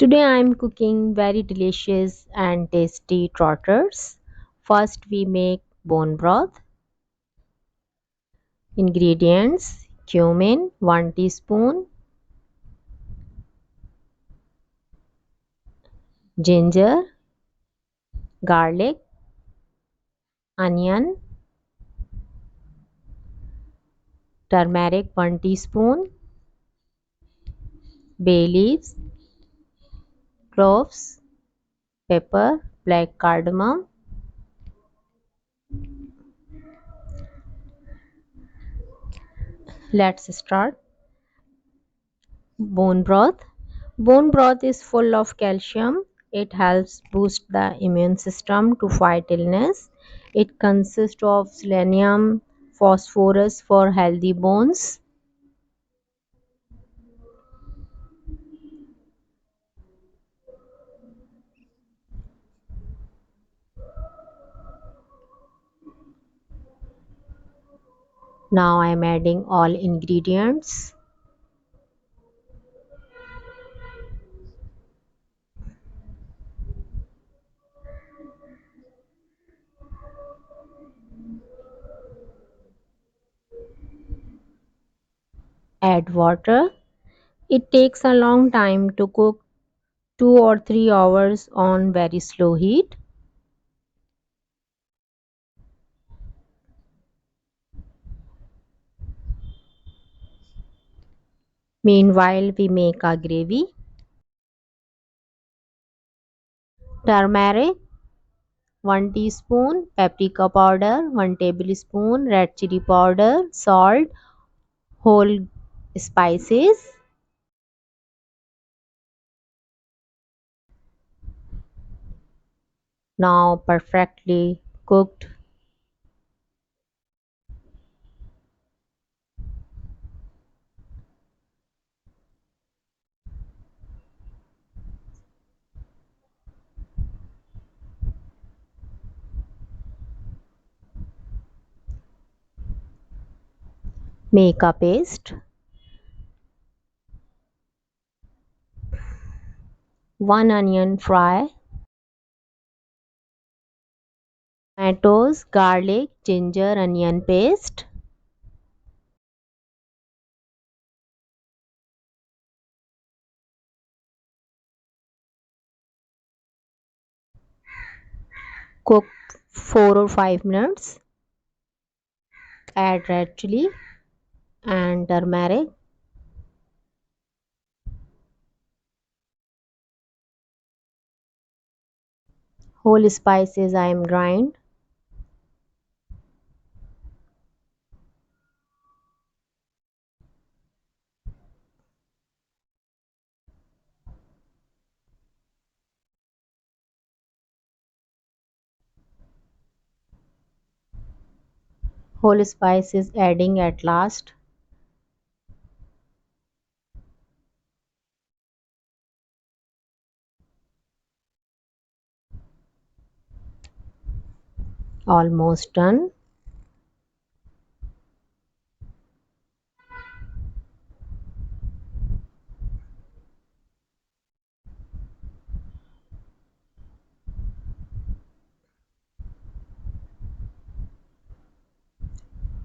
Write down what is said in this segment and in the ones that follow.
Today I am cooking very delicious and tasty trotters. First we make bone broth. Ingredients cumin 1 teaspoon, ginger, garlic, onion, turmeric 1 teaspoon, bay leaves, cloves, pepper, black cardamom. Let's start. Bone broth. Bone broth is full of calcium. It helps boost the immune system to fight illness. It consists of selenium, phosphorus for healthy bones. Now I am adding all ingredients. Add water. It takes a long time to cook 2 or 3 hours on very slow heat. Meanwhile, we make our gravy. Turmeric 1 teaspoon, paprika powder 1 tablespoon, red chili powder, salt, whole spices. Now perfectly cooked make a paste. 1 onion fry. Tomatoes garlic ginger onion paste. Cook 4 or 5 minutes. Add red chili and turmeric whole spices I am grind. Whole spices adding at last almost done.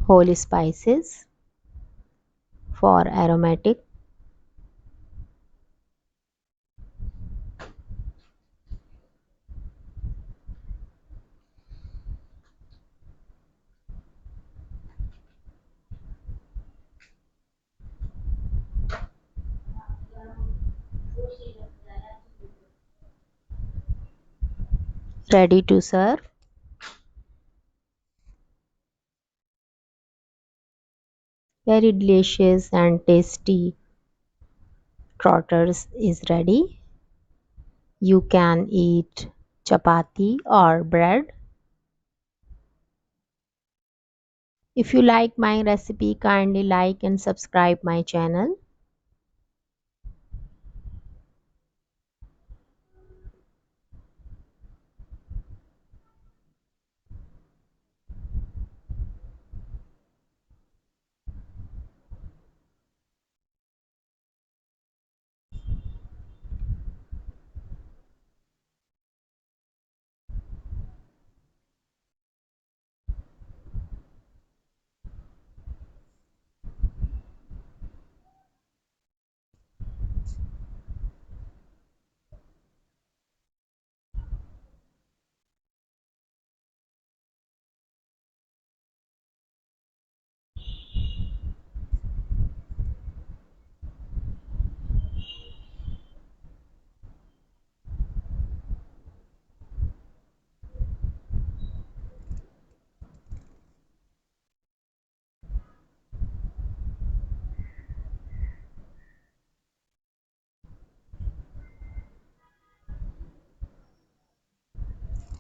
Holy spices for aromatic ready to serve? Very delicious and tasty trotters is ready. You can eat chapati or bread. If you like my recipe kindly like and subscribe my channel